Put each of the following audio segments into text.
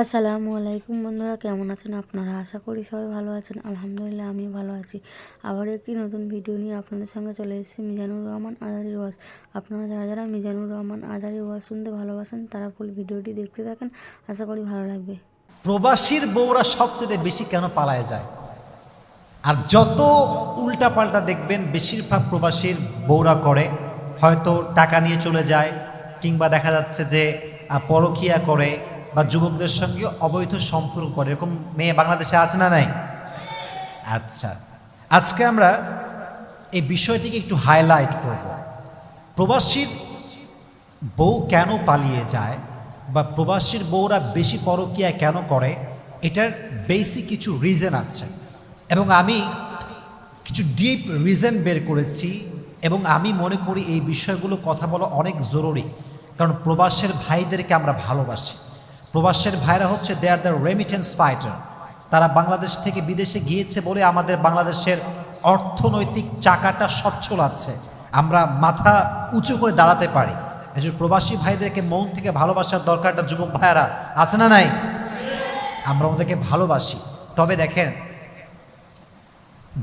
আসসালামু আলাইকুম বন্ধুরা, কেমন আছেন আপনারা? আশা করি সবাই ভালো আছেন। আলহামদুলিল্লাহ আমি ভালো আছি। আবার একটি নতুন ভিডিও নিয়ে আপনাদের সঙ্গে চলে এসেছি, মিজানুর রহমান আজারি ওয়াজ। আপনারা যারা যারা মিজানুর রহমান আজারি ওয়াজ শুনতে ভালোবাসেন, তারা ফুল ভিডিওটি দেখতে থাকেন। আশা করি ভালো লাগবে। প্রবাসীর বউরা সবচেয়ে বেশি কেন পালায় যায়? আর যত উল্টাপাল্টা দেখবেন, বেশিরভাগ প্রবাসীর বউরা করে, হয়তো টাকা নিয়ে চলে যায়, কিংবা দেখা যাচ্ছে যে পরকীয়া করে বা যুবকদের সঙ্গে অবৈধ সম্পর্ক করে। এরকম মেয়ে বাংলাদেশে আছে না নাই? আচ্ছা। আজকে আমরা এই বিষয়টিকে একটু হাইলাইট করব। প্রবাসীর বউ কেন পালিয়ে যায় বা প্রবাসীর বউরা বেশি পরকীয়া কেন করে, এটার বেসিক কিছু রিজন আছে। এবং আমি কিছু ডিপ রিজন বের করেছি এবং আমি মনে করি এই বিষয়গুলো কথা বলা অনেক জরুরি। কারণ প্রবাসের ভাইদেরকে আমরা ভালোবাসি। প্রবাসের ভাইরা হচ্ছে they are the remittance fighter তারা বাংলাদেশ থেকে বিদেশে গিয়েছে বলে আমাদের বাংলাদেশের অর্থনৈতিক চাকাটা সচ্ছল আছে। আমরা মাথা উঁচু করে দাঁড়াতে পারি। এই যে প্রবাসী ভাইদেরকে মন থেকে ভালোবাসার দরকারটা যুবক ভাইয়ারা, আছে না নাই? আমরা ওদেরকে ভালোবাসি। তবে দেখেন,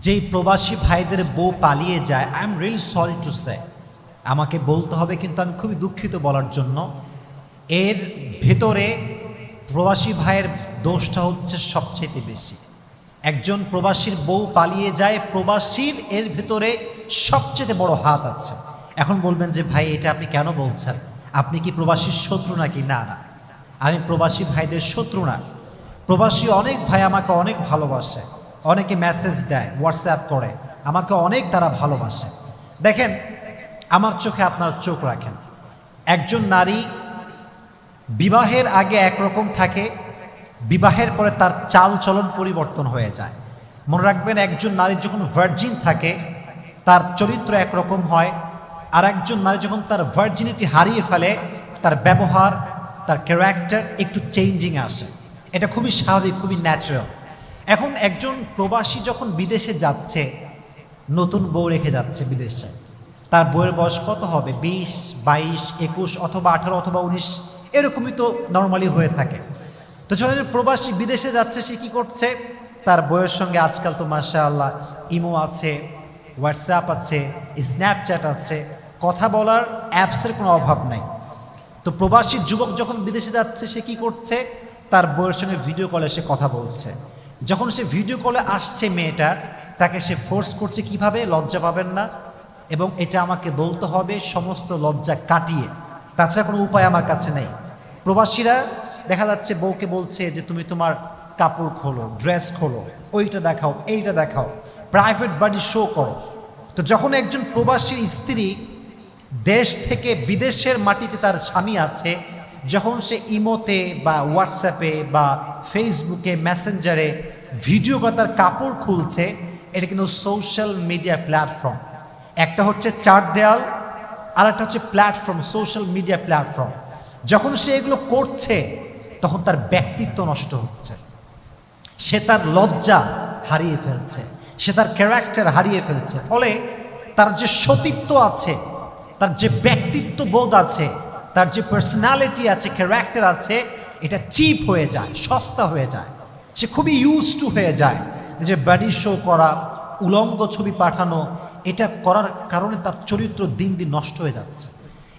যেই প্রবাসী ভাইদের বউ পালিয়ে যায় I am really sorry to say আমাকে বলতে হবে, কিন্তু আমি খুবই দুঃখিত বলার জন্য, এর ভেতরে প্রবাসী ভাইয়ের দোষটা হচ্ছে সবচেয়ে বেশি। একজন প্রবাসীর বউ পালিয়ে যায়, প্রবাসীর এর ভেতরে সবচেয়ে বড় হাত আছে। এখন বলবেন যে, ভাই, এটা আপনি কেন বলছেন? আপনি কি প্রবাসীর শত্রু নাকি? না না। আমি প্রবাসী ভাইদের শত্রু না। প্রবাসী অনেক ভাই আমাকে অনেক ভালোবাসে, অনেকে মেসেজ দেয়, হোয়াটসঅ্যাপ করে, আমাকে অনেক তারা ভালোবাসে। দেখেন, আমার চোখে আপনার চোখ রাখেন। একজন নারী বিবাহের আগে একরকম থাকে, বিবাহের পরে তার চাল চলন পরিবর্তন হয়ে যায়। মনে রাখবেন, একজন নারী যখন ভার্জিন থাকে, তার চরিত্র একরকম হয় আর একজন নারী যখন তার ভার্জিনিটি হারিয়ে ফেলে, তার ব্যবহার, তার ক্যারেক্টার একটু চেঞ্জিং আসে। এটা খুবই স্বাভাবিক, খুবই ন্যাচারাল এখন একজন প্রবাসী যখন বিদেশে যাচ্ছে, নতুন বউ রেখে যাচ্ছে বিদেশে, তার বইয়ের বয়স কত হবে? বিশ, বাইশ, একুশ, অথবা আঠারো, অথবা উনিশ? এরকমই তো নর্মালি হয়ে থাকে। তো একজন প্রবাসী বিদেশে যাচ্ছে, সে কী করছে? তার বইয়ের সঙ্গে আজকাল তো মাসা আল্লাহ ইমো আছে, হোয়াটসঅ্যাপ আছে, স্ন্যাপচ্যাট আছে। কথা বলার অ্যাপসের কোনো অভাব নাই। তো প্রবাসী যুবক যখন বিদেশে যাচ্ছে, সে কি করছে? তার বউয়ের সঙ্গে ভিডিও কলে সে কথা বলছে। যখন সে ভিডিও কলে আসছে মেয়েটা তাকে সে ফোর্স করছে কীভাবে? লজ্জা পাবেন না। এবং এটা আমাকে বলতে হবে, সমস্ত লজ্জা কাটিয়ে। তাছাড়া কোনো উপায় আমার কাছে নেই। প্রবাসীরা দেখা যাচ্ছে বউকে বলছে যে, তুমি তোমার কাপড় খোলো, ড্রেস খোলো, ওইটা দেখাও, এইটা দেখাও প্রাইভেট বাড়ি শো করো। তো যখন একজন প্রবাসী স্ত্রী দেশ থেকে বিদেশের মাটিতে তার স্বামী আছে, যখন সে ইমোতে বা হোয়াটসঅ্যাপে বা ফেসবুকে, মেসেঞ্জারে ভিডিও বা তার কাপড় খুলছে, এটা কিন্তু সোশ্যাল মিডিয়া প্ল্যাটফর্ম একটা হচ্ছে চার দেয়াল আর একটা হচ্ছে প্ল্যাটফর্ম সোশ্যাল মিডিয়া প্ল্যাটফর্ম যখন সে এগুলো করছে, তখন তার ব্যক্তিত্ব নষ্ট হচ্ছে। সে তার লজ্জা হারিয়ে ফেলছে, সে তার ক্যারেক্টার হারিয়ে ফেলছে। ফলে তার যে সতীত্ব আছে, তার যে ব্যক্তিত্ব বোধ আছে, তার যে পার্সোনালিটি আছে ক্যারেক্টার আছে, এটা চিপ হয়ে যায়, সস্তা হয়ে যায়। সে খুবই ইউজ টু হয়ে যায় যে বাড়ি শো করা, উলঙ্গ ছবি পাঠানো, এটা করার কারণে তার চরিত্র দিন দিন নষ্ট হয়ে যাচ্ছে।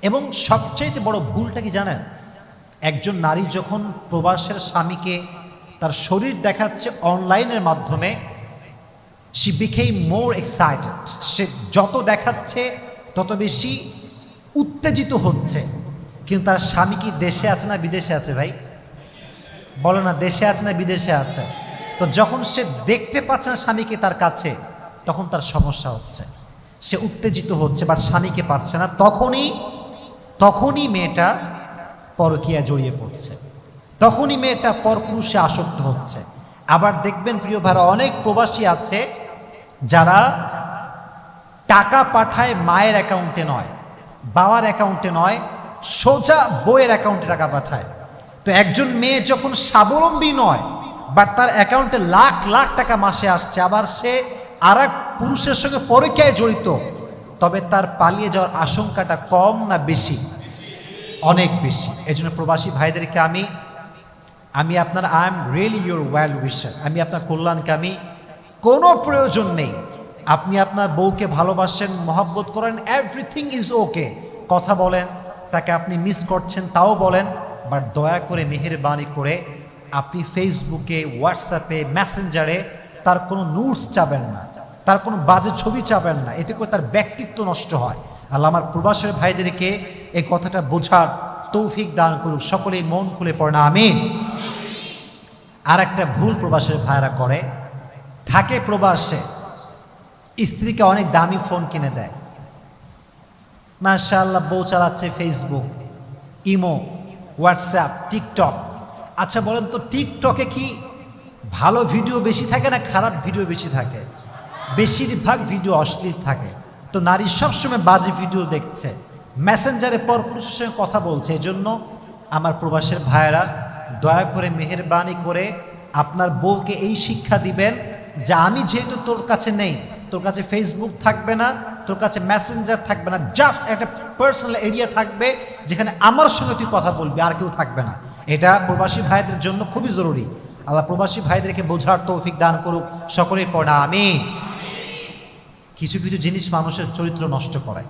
এবং সবচাইতে বড় ভুলটা কি জানেন? একজন নারী যখন প্রবাসের স্বামীকে তার শরীর দেখাচ্ছে অনলাইনের মাধ্যমে সি বিখেই মোর এক্সাইটেড সে যত দেখাচ্ছে, তত বেশি উত্তেজিত হচ্ছে। কিন্তু তার স্বামী কি দেশে আছে না বিদেশে আছে ভাই? বলো না, দেশে আছে না বিদেশে আছে? তো যখন সে দেখতে পাচ্ছে না স্বামীকে তার কাছে, তখন তার সমস্যা হচ্ছে। সে উত্তেজিত হচ্ছে বা স্বামীকে পাচ্ছে না। তখনই তখনই মেয়েটা পরকীয়া জড়িয়ে পড়ছে। তখনই মেয়েটা পরপুরুষে আসক্ত হচ্ছে। আবার দেখবেন প্রিয় ভাইরা, অনেক প্রবাসী আছে যারা টাকা পাঠায় মায়ের অ্যাকাউন্টে নয়, বাবার অ্যাকাউন্টে নয়, সোজা বইয়ের অ্যাকাউন্টে টাকা পাঠায়। তো একজন মেয়ে যখন স্বাবলম্বী নয়, বাট তার অ্যাকাউন্টে লাখ লাখ টাকা মাসে আসছে, আবার সে আর পুরুষের সঙ্গে পরীক্ষায় জড়িত, তবে তার পালিয়ে যাওয়ার আশঙ্কাটা কম না বেশি। অনেক বেশি। এই জন্য প্রবাসী ভাইদেরকে আমি আমি আপনার I am really your well wisher আমি আপনার কল্যাণকে আমি, কোনো প্রয়োজন নেই। আপনি আপনার বউকে ভালোবাসেন, মহব্বত করেন এভরিথিং ইজ ওকে কথা বলেন, তাকে আপনি মিস করছেন, তাও বলেন বাট দয়া করে মেহেরবানি করে আপনি ফেসবুকে হোয়াটসঅ্যাপে মেসেঞ্জারে তার কোনো নোটস চাবেন না, তার কোনো বাজে ছবি চাবেন না। এতে করে তার ব্যক্তিত্ব নষ্ট হয়। আল্লাহ আমার প্রবাসের ভাইদেরকে এই কথাটা বোঝার তৌফিক দান করুক। সকলেই মন খুলে পড়ে না, আমিন। আর একটা ভুল প্রবাসের ভাইরা করে। থাকে প্রবাসে, স্ত্রীকে অনেক দামি ফোন কিনে দেয়। মাশাআল্লাহ, বউ চালাচ্ছে ফেসবুক ইমো হোয়াটসঅ্যাপ টিকটক আচ্ছা বলেন তো টিকটকে কি ভালো ভিডিও বেশি থাকে না খারাপ ভিডিও বেশি থাকে? বেশিরভাগ ভিডিও অশ্লীল থাকে। তো নারী সবসময় বাজে ভিডিও দেখছে। মেসেঞ্জারে পরপুরুষের সঙ্গে কথা বলছে, এজন্য আমার প্রবাসের ভাইয়েরা দয়া করে মেহেরবানি করে আপনার বউকে এই শিক্ষা দিবেন যে আমি যেহেতু তোর কাছে নেই, তোর কাছে ফেসবুক থাকবে না, তোর কাছে মেসেঞ্জার থাকবে না জাস্ট একটা পার্সোনাল এরিয়া থাকবে যেখানে আমার সঙ্গে তুই কথা বলবি, আর কেউ থাকবে না। এটা প্রবাসী ভাইদের জন্য খুবই জরুরি। আল্লাহ প্রবাসী ভাইদেরকে বোঝার তৌফিক দান করুক, সকলেই পড়া আমি কিছু কিছু জিনিস মানুষের চরিত্র নষ্ট করে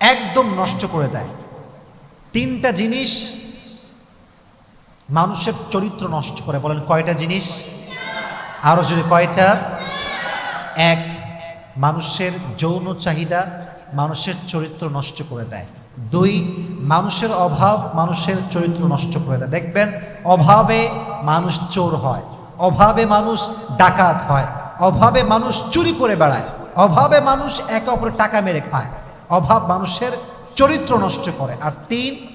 একদম নষ্ট করে দেয়। তিনটা জিনিস মানুষের চরিত্র নষ্ট করে। বলেন কয়টা জিনিস? আরও যদি কয়টা? এক, মানুষের যৌন চাহিদা মানুষের চরিত্র নষ্ট করে দেয়। দুই, মানুষের অভাব মানুষের চরিত্র নষ্ট করে দেয়। দেখবেন, অভাবে মানুষ চোর হয়, অভাবে মানুষ ডাকাত হয়, অভাবে মানুষ চুরি করে বেড়ায়, অভাবে মানুষ একে অপরের টাকা মেরে খায় অভাব মানুষের চরিত্র নষ্ট করে। আর তিন,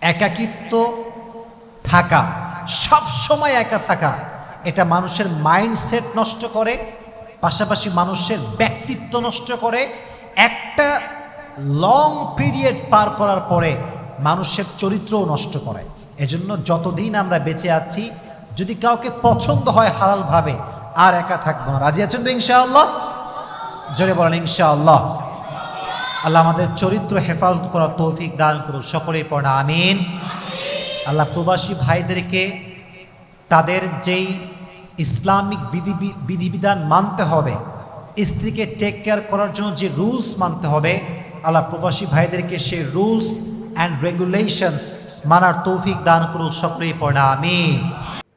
একাকিত্ব থাকা, সব সময় একা থাকা, এটা মানুষের মাইন্ডসেট নষ্ট করে, পাশাপাশি মানুষের ব্যক্তিত্ব নষ্ট করে। একটা লং পিরিয়ড পার করার পরে মানুষের চরিত্রও নষ্ট করে। এজন্য যতদিন আমরা বেঁচে আছি, যদি কাউকে পছন্দ হয় হালালভাবে, আর একা থাকব না। রাজি আছেন তো ইনশাআল্লাহ? জোরে বলেন ইনশাআল্লাহ। আল্লাহ আমাদের চরিত্র হেফাজত করার তৌফিক দান করুক সকলেই পড়া, আমিন। আল্লাহ প্রবাসী ভাইদেরকে তাদের যেই ইসলামিক বিধি বিধিবিধান মানতে হবে, স্ত্রীকে টেক কেয়ার করার জন্য যে রুলস মানতে হবে, আল্লাহ প্রবাসী ভাইদেরকে সেই রুলস অ্যান্ড রেগুলেশনস মানার তৌফিক দান করুক সকলেই পড়া, আমিন।